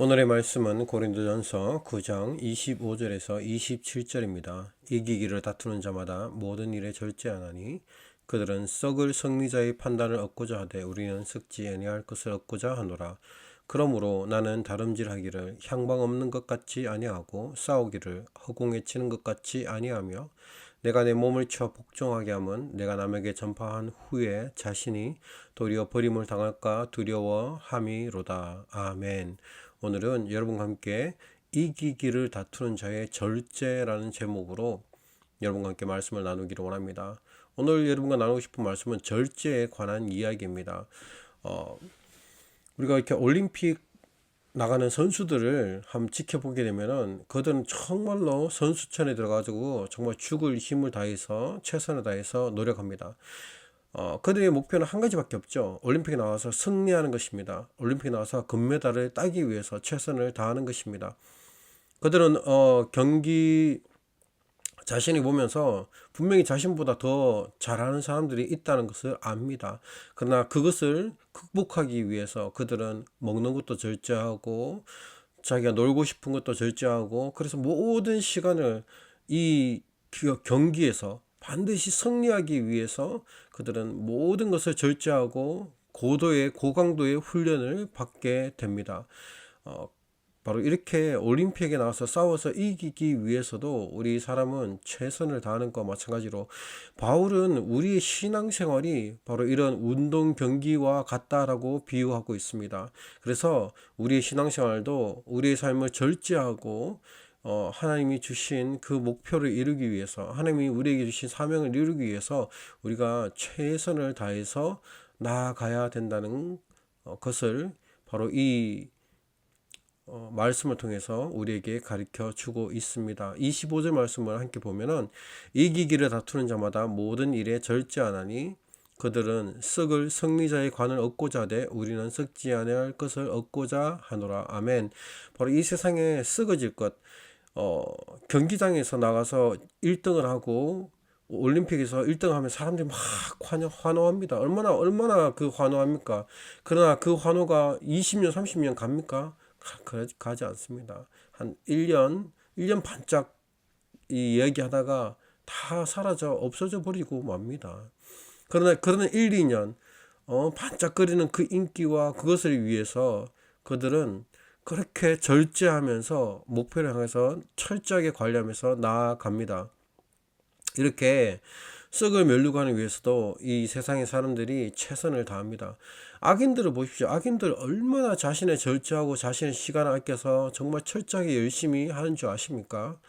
오늘의 말씀은 고린도전서 9장 25절에서 27절입니다. 이기기를 다투는 자마다 모든 일에 절제하나니 그들은 썩을 승리자의 판단을 얻고자 하되 우리는 썩지 아니할 것을 얻고자 하노라. 그러므로 나는 다름질하기를 향방 없는 것 같이 아니하고 싸우기를 허공에 치는 것 같이 아니하며 내가 내 몸을 쳐 복종하게 함은 내가 남에게 전파한 후에 자신이 도리어 버림을 당할까 두려워함이로다. 아멘. 오늘은 여러분과 함께 이기기를 다투는 자의 절제라는 제목으로 여러분과 함께 말씀을 나누기를 원합니다. 오늘 여러분과 나누고 싶은 말씀은 절제에 관한 이야기입니다. 어, 우리가 이렇게 올림픽 나가는 선수들을 한번 지켜보게 되면은 그들은 정말로 선수촌에 들어가지고 정말 죽을 힘을 다해서 최선을 다해서 노력합니다. 어, 그들의 목표는 한 가지밖에 없죠. 올림픽에 나와서 승리하는 것입니다. 올림픽에 나와서 금메달을 따기 위해서 최선을 다하는 것입니다. 그들은 어, 경기 자신이 보면서 분명히 자신보다 더 잘하는 사람들이 있다는 것을 압니다. 그러나 그것을 극복하기 위해서 그들은 먹는 것도 절제하고 자기가 놀고 싶은 것도 절제하고 그래서 모든 시간을 이 경기에서 반드시 승리하기 위해서 그들은 모든 것을 절제하고 고도의 고강도의 훈련을 받게 됩니다. 어, 바로 이렇게 올림픽에 나와서 싸워서 이기기 위해서도 우리 사람은 최선을 다하는 것과 마찬가지로 바울은 우리의 신앙생활이 바로 이런 운동 경기와 같다라고 비유하고 있습니다. 그래서 우리의 신앙생활도 우리의 삶을 절제하고 어, 하나님이 주신 그 목표를 이루기 위해서 하나님이 우리에게 주신 사명을 이루기 위해서 우리가 최선을 다해서 나아가야 된다는 어, 것을 바로 이 어, 말씀을 통해서 우리에게 가르쳐 주고 있습니다. 25절 말씀을 함께 보면은 이기기를 다투는 자마다 모든 일에 절제하나니 그들은 썩을 승리자의 관을 얻고자 하되 우리는 썩지 아니할 것을 얻고자 하노라. 아멘. 바로 이 세상에 썩어질 것, 어, 경기장에서 나가서 1등을 하고 올림픽에서 1등 하면 사람들이 막 환호, 환호합니다. 얼마나, 얼마나 그 환호합니까? 그러나 그 환호가 20년, 30년 갑니까? 가, 지 않습니다. 한 1년, 1년 반짝 이 얘기하다가 다 사라져 없어져 버리고 맙니다. 그러나 그러나 1, 2년 어, 반짝거리는 그 인기와 그것을 위해서 그들은 그렇게 절제하면서 목표를 향해서 철저하게 관리하면서 나아갑니다. 이렇게 썩을 멸류관을 위해서도 이 세상의 사람들이 최선을 다합니다. 악인들을 보십시오. 악인들 얼마나 자신의 절제하고 자신의 시간을 아껴서 정말 철저하게 열심히 하는 줄 아십니까?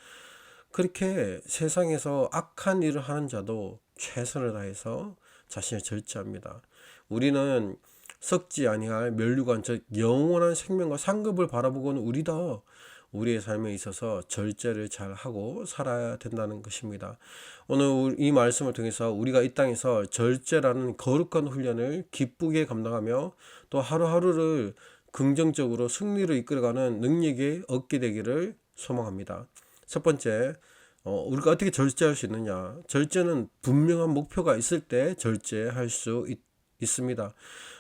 그렇게 세상에서 악한 일을 하는 자도 최선을 다해서 자신을 절제합니다. 우리는 썩지 아니할 멸류관 즉 영원한 생명과 상급을 바라보고는 우리다 우리의 삶에 있어서 절제를 잘 하고 살아야 된다는 것입니다. 오늘 이 말씀을 통해서 우리가 이 땅에서 절제라는 거룩한 훈련을 기쁘게 감당하며 또 하루하루를 긍정적으로 승리로 이끌어가는 능력이 얻게 되기를 소망합니다. 첫 번째, 어, 우리가 어떻게 절제할 수 있느냐? 절제는 분명한 목표가 있을 때 절제할 수 있, 습니다 어,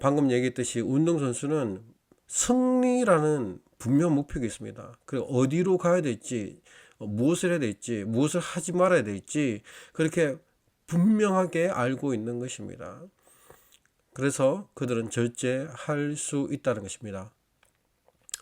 방금 얘기했듯이 운동선수는 승리라는 분명 목표가 있습니다. 그리고 어디로 가야 될지, 어, 무엇을 해야 될지, 무엇을 하지 말아야 될지, 그렇게 분명하게 알고 있는 것입니다. 그래서 그들은 절제할 수 있다는 것입니다.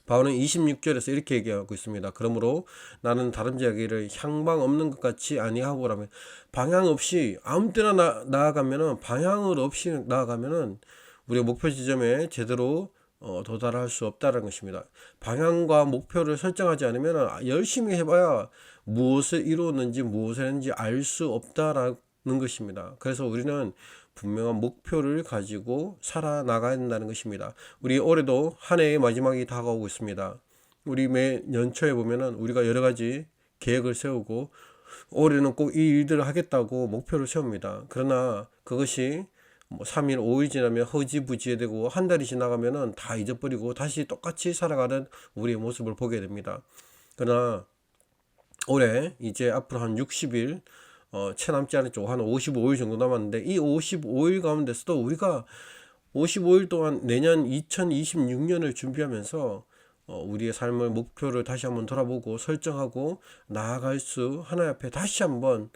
바울은 26절에서 이렇게 얘기하고 있습니다. 그러므로 나는 다른 자기를 향방 없는 것 같이 아니하고라면 방향 없이 아무 때나 나, 나아가면은 방향을 없이 나아가면은 우리의 목표 지점에 제대로 어, 도달할 수 없다는 것입니다. 방향과 목표를 설정하지 않으면 열심히 해봐야 무엇을 이루었는지 무엇을 했는지 알 수 없다라는 것입니다. 그래서 우리는 분명한 목표를 가지고 살아나가야 된다는 것입니다. 우리 올해도 한 해의 마지막이 다가오고 있습니다. 우리 매 연초에 보면은 우리가 여러 가지 계획을 세우고 올해는 꼭 이 일들을 하겠다고 목표를 세웁니다. 그러나 그것이 뭐 3일, 5일 지나면 허지부지 되고 한 달이 지나가면은 다 잊어버리고 다시 똑같이 살아가는 우리의 모습을 보게 됩니다. 그러나 올해 이제 앞으로 한 60일 어, 채 남지 않았죠. 한 55일 정도 남았는데 이 55일 가운데서도 우리가 55일 동안 내년 2026년을 준비하면서 어, 우리의 삶을 목표를 다시 한번 돌아보고 설정하고 나아갈 수 하나님 앞에 다시 한번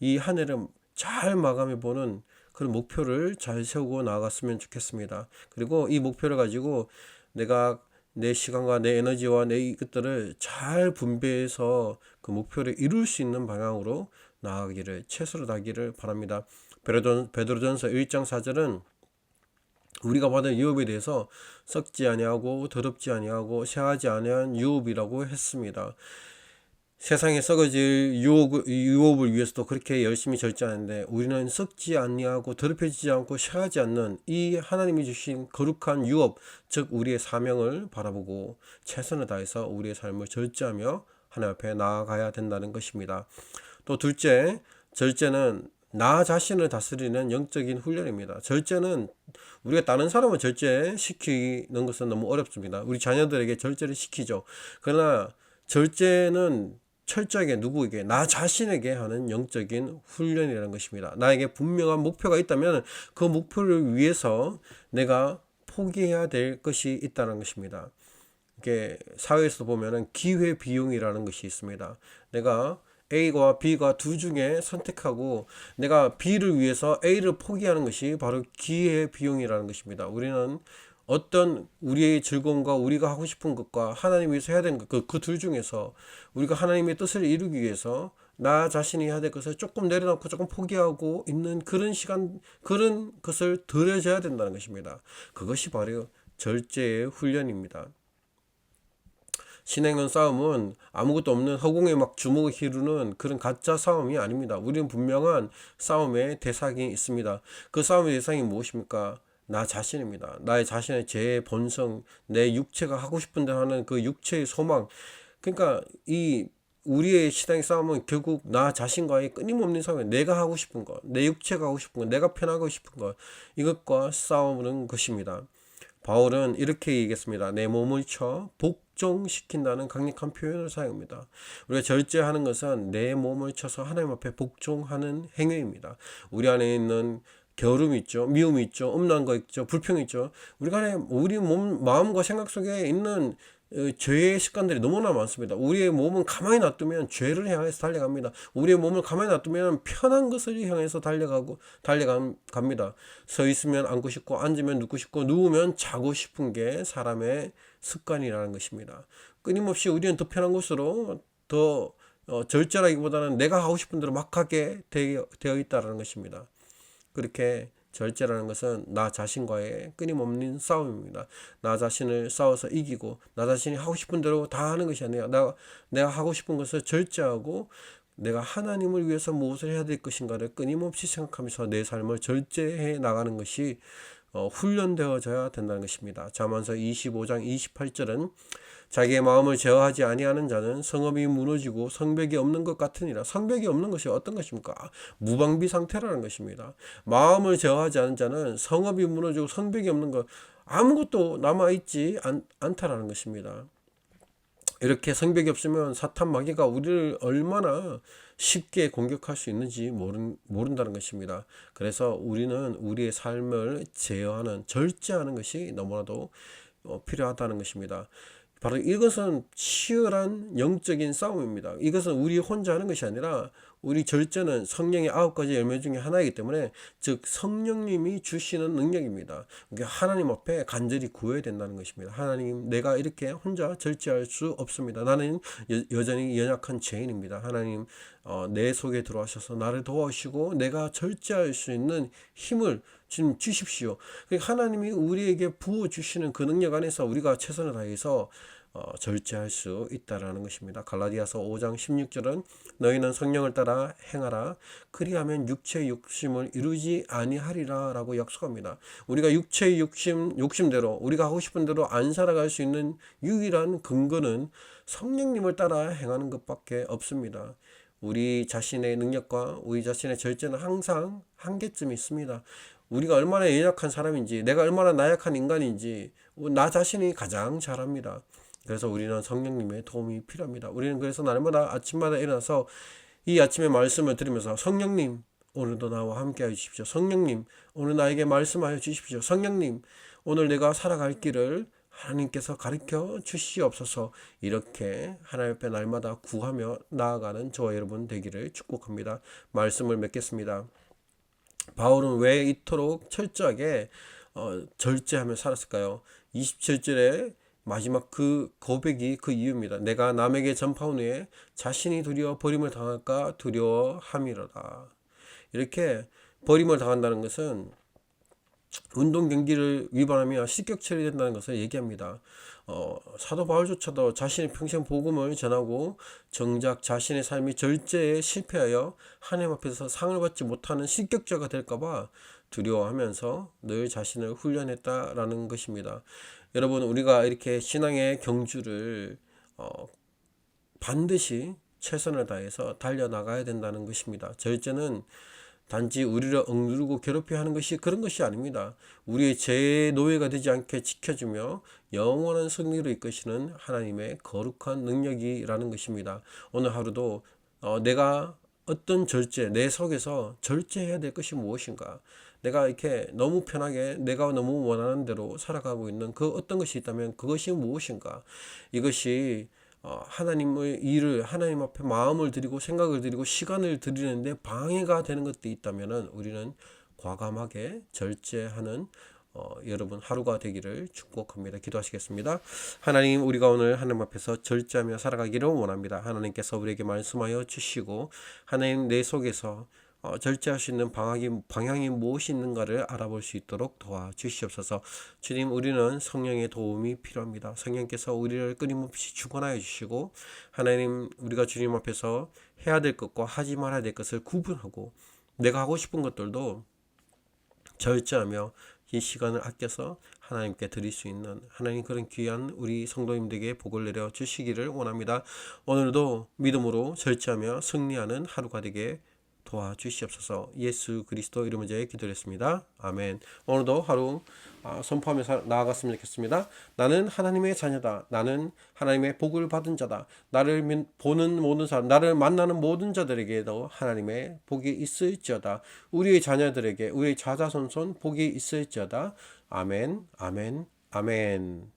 이 한 해를 잘 마감해 보는 그런 목표를 잘 세우고 나아갔으면 좋겠습니다. 그리고 이 목표를 가지고 내가 내 시간과 내 에너지와 내 이것들을 잘 분배해서 그 목표를 이룰 수 있는 방향으로 나아가기를 최선을 다하기를 바랍니다. 베드로- 베드로전서 1장 4절은 우리가 받은 유업에 대해서 썩지 아니하고 더럽지 아니하고 새하지 아니한 유업이라고 했습니다. 세상에 썩어질 유업, 유업을 위해서도 그렇게 열심히 절제하는데 우리는 썩지 아니하고 더럽혀지지 않고 쇠하지 않는 이 하나님이 주신 거룩한 유업, 즉 우리의 사명을 바라보고 최선을 다해서 우리의 삶을 절제하며 하나님 앞에 나아가야 된다는 것입니다. 또 둘째, 절제는 나 자신을 다스리는 영적인 훈련입니다. 절제는 우리가 다른 사람을 절제시키는 것은 너무 어렵습니다. 우리 자녀들에게 절제를 시키죠. 그러나 절제는 철저하게 누구에게 나 자신에게 하는 영적인 훈련이라는 것입니다. 나에게 분명한 목표가 있다면 그 목표를 위해서 내가 포기해야 될 것이 있다는 것입니다. 이게 사회에서 보면은 기회 비용이라는 것이 있습니다. 내가 A와 B가 두 중에 선택하고 내가 B를 위해서 A를 포기하는 것이 바로 기회 비용이라는 것입니다. 우리는 어떤 우리의 즐거움과 우리가 하고 싶은 것과 하나님 위해서 해야 되는 것, 그 둘 중에서 우리가 하나님의 뜻을 이루기 위해서 나 자신이 해야 될 것을 조금 내려놓고 조금 포기하고 있는 그런 시간, 그런 것을 들여줘야 된다는 것입니다. 그것이 바로 절제의 훈련입니다. 신행은 싸움은 아무것도 없는 허공에 막 주먹을 휘두르는 그런 가짜 싸움이 아닙니다. 우리는 분명한 싸움의 대상이 있습니다. 그 싸움의 대상이 무엇입니까? 나 자신입니다. 나의 자신의 제 본성, 내 육체가 하고 싶은 대로 하는 그 육체의 소망. 그러니까 이 우리의 신앙의 싸움은 결국 나 자신과의 끊임없는 싸움이에요. 내가 하고 싶은 것, 내 육체가 하고 싶은 것, 내가 편하고 싶은 것, 이것과 싸우는 것입니다. 바울은 이렇게 얘기했습니다. 내 몸을 쳐 복종시킨다는 강력한 표현을 사용합니다. 우리가 절제하는 것은 내 몸을 쳐서 하나님 앞에 복종하는 행위입니다. 우리 안에 있는 게으름이 있죠, 미움이 있죠, 음란 거 있죠, 불평이 있죠. 우리 안에 우리 몸, 마음과 생각 속에 있는 어, 죄의 습관들이 너무나 많습니다. 우리의 몸은 가만히 놔두면 죄를 향해서 달려갑니다. 우리의 몸을 가만히 놔두면 편한 것을 향해서 달려가고 달려갑니다. 서 있으면 앉고 싶고 앉으면 눕고 싶고 누우면 자고 싶은 게 사람의 습관이라는 것입니다. 끊임없이 우리는 더 편한 곳으로 더 어, 절제라기보다는 내가 하고 싶은 대로 막 하게 되어, 있다는 것입니다. 그렇게 절제라는 것은 나 자신과의 끊임없는 싸움입니다. 나 자신을 싸워서 이기고 나 자신이 하고 싶은 대로 다 하는 것이 아니라 나, 내가 하고 싶은 것을 절제하고 내가 하나님을 위해서 무엇을 해야 될 것인가를 끊임없이 생각하면서 내 삶을 절제해 나가는 것이 어, 훈련되어져야 된다는 것입니다. 자만서 25장 28절은 자기의 마음을 제어하지 아니하는 자는 성읍이 무너지고 성벽이 없는 것 같으니라. 성벽이 없는 것이 어떤 것입니까? 무방비 상태라는 것입니다. 마음을 제어하지 않은 자는 성읍이 무너지고 성벽이 없는 것 아무것도 남아 있지 않다라는 것입니다. 이렇게 성벽이 없으면 사탄 마귀가 우리를 얼마나 쉽게 공격할 수 있는지 모른, 모른다는 것입니다. 그래서 우리는 우리의 삶을 제어하는, 절제하는 것이 너무나도 어, 필요하다는 것입니다. 바로 이것은 치열한 영적인 싸움입니다. 이것은 우리 혼자 하는 것이 아니라 우리 절제는 성령의 아홉 가지 열매 중에 하나이기 때문에 즉 성령님이 주시는 능력입니다. 그러니까 하나님 앞에 간절히 구해야 된다는 것입니다. 하나님 내가 이렇게 혼자 절제할 수 없습니다. 나는 여, 전히 연약한 죄인입니다. 하나님 어, 내 속에 들어와셔서 나를 도와주시고 내가 절제할 수 있는 힘을 지금 주십시오. 그러니까 하나님이 우리에게 부어 주시는 그 능력 안에서 우리가 최선을 다해서 어, 절제할 수 있다라는 것입니다. 갈라디아서 5장 16절은 너희는 성령을 따라 행하라 그리하면 육체의 욕심을 이루지 아니하리라라고 약속합니다. 우리가 육체의 욕심 욕심대로 우리가 하고 싶은 대로 안 살아갈 수 있는 유일한 근거는 성령님을 따라 행하는 것밖에 없습니다. 우리 자신의 능력과 우리 자신의 절제는 항상 한계점이 있습니다. 우리가 얼마나 연약한 사람인지, 내가 얼마나 나약한 인간인지, 나 자신이 가장 잘합니다. 그래서 우리는 성령님의 도움이 필요합니다. 우리는 그래서 날마다 아침마다 일어나서 이 아침에 말씀을 들으면서 성령님 오늘도 나와 함께 해 주십시오. 성령님 오늘 나에게 말씀하여 주십시오. 성령님 오늘 내가 살아갈 길을 하나님께서 가르쳐 주시옵소서 이렇게 하나님 앞에 날마다 구하며 나아가는 저와 여러분 되기를 축복합니다. 말씀을 맺겠습니다. 바울은 왜 이토록 철저하게 어, 절제하며 살았을까요? 27절에 마지막 그 고백이 그 이유입니다. 내가 남에게 전파한 후에 자신이 두려워 버림을 당할까 두려워함이로다. 이렇게 버림을 당한다는 것은 운동 경기를 위반하며 실격 처리된다는 것을 얘기합니다. 어, 사도 바울조차도 자신의 평생 복음을 전하고 정작 자신의 삶이 절제에 실패하여 하나님 앞에서 상을 받지 못하는 실격자가 될까봐 두려워하면서 늘 자신을 훈련했다라는 것입니다. 여러분 우리가 이렇게 신앙의 경주를 어, 반드시 최선을 다해서 달려나가야 된다는 것입니다. 절제는 단지 우리를 억누르고 괴롭혀 하는 것이 그런 것이 아닙니다. 우리의 죄의 노예가 되지 않게 지켜주며 영원한 승리로 이끄시는 하나님의 거룩한 능력이라는 것입니다. 오늘 하루도 어, 내가 어떤 절제, 내 속에서 절제해야 될 것이 무엇인가? 내가 이렇게 너무 편하게 내가 너무 원하는 대로 살아가고 있는 그 어떤 것이 있다면 그것이 무엇인가? 이것이 어, 하나님의 일을 하나님 앞에 마음을 드리고 생각을 드리고 시간을 드리는데 방해가 되는 것도 있다면은 우리는 과감하게 절제하는 어, 여러분 하루가 되기를 축복합니다. 기도하시겠습니다. 하나님 우리가 오늘 하나님 앞에서 절제하며 살아가기를 원합니다. 하나님께서 우리에게 말씀하여 주시고 하나님 내 속에서 어, 절제할 수 있는 방향이, 방향이 무엇이 있는가를 알아볼 수 있도록 도와주시옵소서. 주님, 우리는 성령의 도움이 필요합니다. 성령께서 우리를 끊임없이 주관하여 주시고, 하나님, 우리가 주님 앞에서 해야 될 것과 하지 말아야 될 것을 구분하고, 내가 하고 싶은 것들도 절제하며 이 시간을 아껴서 하나님께 드릴 수 있는 하나님 그런 귀한 우리 성도님들에게 복을 내려 주시기를 원합니다. 오늘도 믿음으로 절제하며 승리하는 하루가 되게 도와주시옵소서 예수 그리스도 이름으로 제 기도했습니다. 아멘. 오늘도 하루 아, 선포하며 나아갔으면 좋겠습니다. 나는 하나님의 자녀다. 나는 하나님의 복을 받은 자다. 나를 보는 모든 사람, 나를 만나는 모든 자들에게도 하나님의 복이 있을지어다. 우리의 자녀들에게, 우리의 자자손손 복이 있을지어다. 아멘, 아멘, 아멘.